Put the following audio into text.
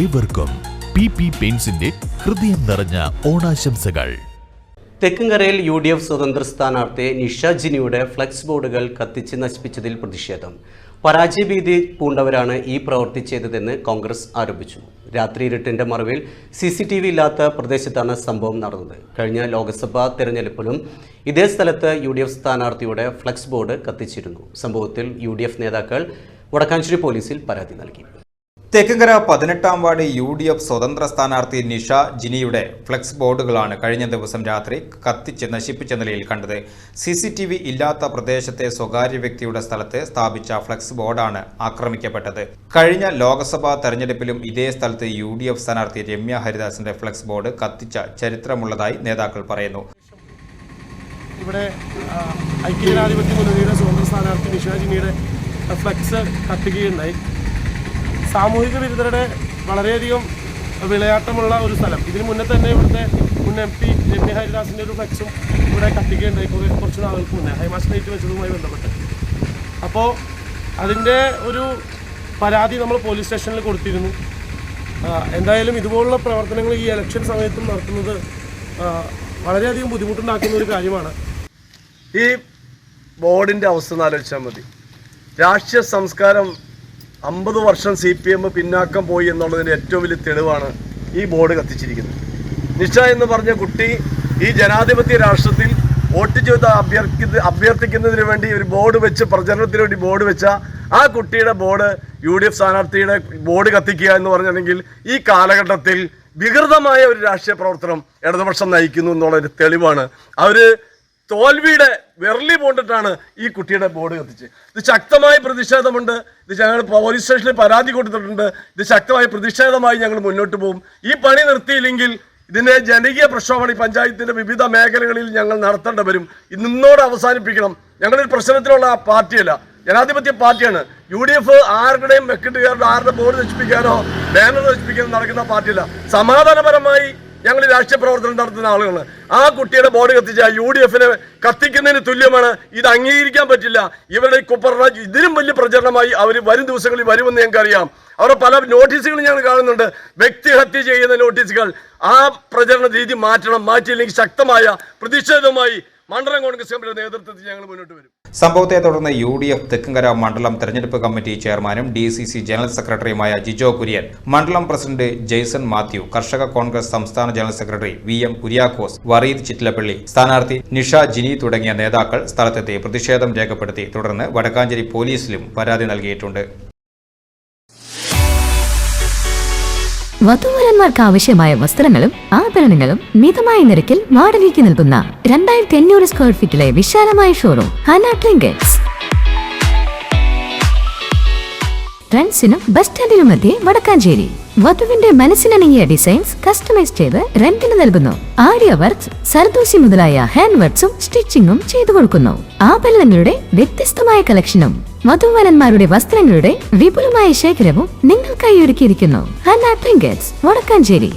ഏവർക്കും P P പെയിൻസിന്റെ ഹൃദയം നിറഞ്ഞ ഓണാശംസകൾ. തെക്കുംകരയിൽ യു ഡി എഫ് സ്വതന്ത്ര സ്ഥാനാർത്ഥി നിഷ ജിനിയുടെ ഫ്ലക്സ് ബോർഡുകൾ കത്തിച്ച് നശിപ്പിച്ചതിൽ പ്രതിഷേധം. പരാജയഭീതി പൂണ്ടവരാണ് ഈ പ്രവൃത്തി ചെയ്തതെന്ന് കോൺഗ്രസ് ആരോപിച്ചു. രാത്രി ഇരുട്ടിന്റെ മറവിൽ സി സി ടി വി ഇല്ലാത്ത പ്രദേശത്താണ് സംഭവം നടന്നത്. കഴിഞ്ഞ ലോക്സഭാ തെരഞ്ഞെടുപ്പിലും ഇതേ സ്ഥലത്ത് യു ഡി എഫ് സ്ഥാനാർത്ഥിയുടെ ഫ്ലക്സ് ബോർഡ് കത്തിച്ചിരുന്നു. സംഭവത്തിൽ യു ഡി എഫ് നേതാക്കൾ വടക്കാഞ്ചേരി പോലീസിൽ പരാതി നൽകി. തെക്കങ്കര പതിനെട്ടാം വാർഡ് യു ഡി എഫ് സ്വതന്ത്ര സ്ഥാനാർത്ഥി നിഷ ജിനിയുടെ ഫ്ലെക്സ് ബോർഡുകളാണ് കഴിഞ്ഞ ദിവസം രാത്രി കത്തിച്ച് നശിപ്പിച്ച നിലയിൽ കണ്ടത്. സി സി ടി വി ഇല്ലാത്ത പ്രദേശത്തെ സ്വകാര്യ വ്യക്തിയുടെ സ്ഥലത്ത് സ്ഥാപിച്ച ഫ്ലെക്സ് ബോർഡാണ് ആക്രമിക്കപ്പെട്ടത്. കഴിഞ്ഞ ലോക്സഭാ തെരഞ്ഞെടുപ്പിലും ഇതേ സ്ഥലത്ത് യു ഡി എഫ് സ്ഥാനാർത്ഥി രമ്യ ഹരിദാസിന്റെ ഫ്ലെക്സ് ബോർഡ് കത്തിച്ച ചരിത്രമുള്ളതായി നേതാക്കൾ പറയുന്നു. ഇവിടെ ഐക്യജനാധിപത്യ മുന്നണിയുടെ സ്വതന്ത്ര സ്ഥാനാർത്ഥി നിഷാജിനിയുടെ ഫ്ലക്സ് കത്തുകയുണ്ടായി. സാമൂഹിക വിരുദ്ധരുടെ വളരെയധികം വിളയാട്ടമുള്ള ഒരു സ്ഥലം. ഇതിന് മുന്നേ തന്നെ ഇവിടുത്തെ മുൻ എം പി രമ്യ ഹരിദാസിന്റെ ഒരു ഫ്ലക്സും ഇവിടെ കത്തിക്കുകയുണ്ടായി. കുറേ കുറച്ച് നാളുകൾക്ക് മുന്നേ. ഹൈമാസ് നൈറ്റ് വെച്ചതുമായി ബന്ധപ്പെട്ട്. അപ്പോൾ അതിന്റെ ഒരു പരാതി നമ്മൾ പോലീസ് സ്റ്റേഷനിൽ കൊടുത്തിരുന്നു. എന്തായാലും ഇതുപോലുള്ള പ്രവർത്തനങ്ങൾ ഈ ഇലക്ഷൻ സമയത്തും നടത്തുന്നത് വളരെയധികം ബുദ്ധിമുട്ടുണ്ടാക്കുന്ന ഒരു കാര്യമാണ്. ഈ ബോർഡിന്റെ അവസ്ഥ ഒന്ന് ആലോചിച്ചാൽ മതി. രാഷ്ട്രീയ സംസ്കാരം അമ്പത് വർഷം സി പി എം പിന്നാക്കം പോയി എന്നുള്ളതിന്റെ ഏറ്റവും വലിയ തെളിവാണ് ഈ ബോർഡ് കത്തിച്ചിരിക്കുന്നത്. നിഷ എന്ന് പറഞ്ഞ കുട്ടി ഈ ജനാധിപത്യ രാഷ്ട്രത്തിൽ വോട്ട് ചെയ്ത് അഭ്യർത്ഥി അഭ്യർത്ഥിക്കുന്നതിന് വേണ്ടി ഒരു ബോർഡ് വെച്ച് പ്രചരണത്തിന് വേണ്ടി ബോർഡ് വെച്ച ആ കുട്ടിയുടെ ബോർഡ് യു ഡി എഫ് സ്ഥാനാർത്ഥിയുടെ ബോർഡ് കത്തിക്കുക എന്ന് പറഞ്ഞിട്ടുണ്ടെങ്കിൽ ഈ കാലഘട്ടത്തിൽ വികൃതമായ ഒരു രാഷ്ട്രീയ പ്രവർത്തനം ഇടതുപക്ഷം നയിക്കുന്നു എന്നുള്ളൊരു തെളിവാണ്. അവർ തോൽവിയുടെ വെർലി പോണ്ടിട്ടാണ് ഈ കുട്ടിയുടെ ബോർഡ് കത്തിച്ച് ഇത് ശക്തമായ പ്രതിഷേധമുണ്ട്. ഇത് ഞങ്ങൾ പോലീസ് സ്റ്റേഷനിൽ പരാതി കൊടുത്തിട്ടുണ്ട്. ഇത് ശക്തമായ പ്രതിഷേധമായി ഞങ്ങൾ മുന്നോട്ട് പോകും. ഈ പണി നിർത്തിയില്ലെങ്കിൽ ഇതിന്റെ ജനകീയ പ്രക്ഷോഭം ഈ പഞ്ചായത്തിന്റെ വിവിധ മേഖലകളിൽ ഞങ്ങൾ നടത്തേണ്ടി വരും. ഇന്നോട് അവസാനിപ്പിക്കണം. ഞങ്ങളൊരു പ്രശ്നത്തിലുള്ള പാർട്ടിയല്ല. ജനാധിപത്യ പാർട്ടിയാണ്. യു ഡി എഫ് ആരുടെയും വെക്കിട്ടുകാരുടെ ആരുടെ ബോർഡ് നശിപ്പിക്കാനോ ബാനർ നശിപ്പിക്കാനോ നടക്കുന്ന പാർട്ടിയല്ല. സമാധാനപരമായി ഞങ്ങൾ രാഷ്ട്രീയ പ്രവർത്തനം നടത്തുന്ന ആളുകളാണ് ആ കുട്ടിയുടെ ബോർഡ് കത്തിച്ച യു ഡി എഫിനെ കത്തിക്കുന്നതിന് തുല്യമാണ്. ഇത് അംഗീകരിക്കാൻ പറ്റില്ല. ഇവരുടെ കുപ്പറ ഇതിലും വലിയ പ്രചരണമായി അവർ വരും ദിവസങ്ങളിൽ വരുമെന്ന് ഞങ്ങൾക്ക് അറിയാം അവരുടെ പല നോട്ടീസുകളും ഞങ്ങൾ കാണുന്നുണ്ട്. വ്യക്തിഹത്യ ചെയ്യുന്ന നോട്ടീസുകൾ ആ പ്രചരണ രീതി മാറ്റണം മാറ്റിയില്ലെങ്കിൽ ശക്തമായ പ്രതിഷേധവുമായി മണ്ഡലം കോൺഗ്രസ് കമ്മിറ്റിയുടെ നേതൃത്വത്തിൽ ഞങ്ങൾ മുന്നോട്ട് വരും. സംഭവത്തെ തുടർന്ന് യു ഡി എഫ് തെക്കുംകര മണ്ഡലം തെരഞ്ഞെടുപ്പ് കമ്മിറ്റി ചെയർമാനും ഡി സി സി ജനറൽ സെക്രട്ടറിയുമായ ജിജോ കുര്യൻ മണ്ഡലം പ്രസിഡന്റ് ജെയ്സൺ മാത്യു കർഷക കോൺഗ്രസ് സംസ്ഥാന general secretary V M Kuriakose Vareed Chittilappally സ്ഥാനാർത്ഥി നിഷ ജിനി തുടങ്ങിയ നേതാക്കൾ സ്ഥലത്തെത്തി പ്രതിഷേധം രേഖപ്പെടുത്തി തുടർന്ന് വടക്കാഞ്ചേരി പോലീസിലും പരാതി നൽകിയിട്ടുണ്ട്. വധൂവരന്മാർക്ക് ആവശ്യമായ വസ്ത്രങ്ങളും ആഭരണങ്ങളും മിതമായ നിരക്കിൽ വാടകയ്ക്ക് നൽകുന്ന രണ്ടായിരത്തി അഞ്ഞൂറ് സ്ക്വയർ ഫീറ്റിലെ വിശാലമായ ഷോറൂം ഹന ട്രിങ്കറ്റ്സ് ട്രെൻഡ്സിനും ബസ് സ്റ്റാൻഡിനും മധ്യേ വടക്കാഞ്ചേരി. വധുവിന്റെ മനസ്സിനിണങ്ങിയ ഡിസൈൻസ് കസ്റ്റമൈസ് ചെയ്ത് റെന്റിന് നൽകുന്നു. ആര്യ വർക്ക്സ് സർദൂസി മുതലായ ഹാൻഡ് വർക്ക്സും സ്റ്റിച്ചിങ്ങും ചെയ്തു കൊടുക്കുന്നു. ആഭരണങ്ങളുടെ വ്യത്യസ്തമായ കളക്ഷനും വധുവരന്മാരുടെ വസ്ത്രങ്ങളുടെ വിപുലമായ ശേഖരവും നിങ്ങൾക്കായി ഒരുക്കിയിരിക്കുന്നു. ഹന്ന ട്രിങ്കറ്റ്സ് വടക്കാഞ്ചേരി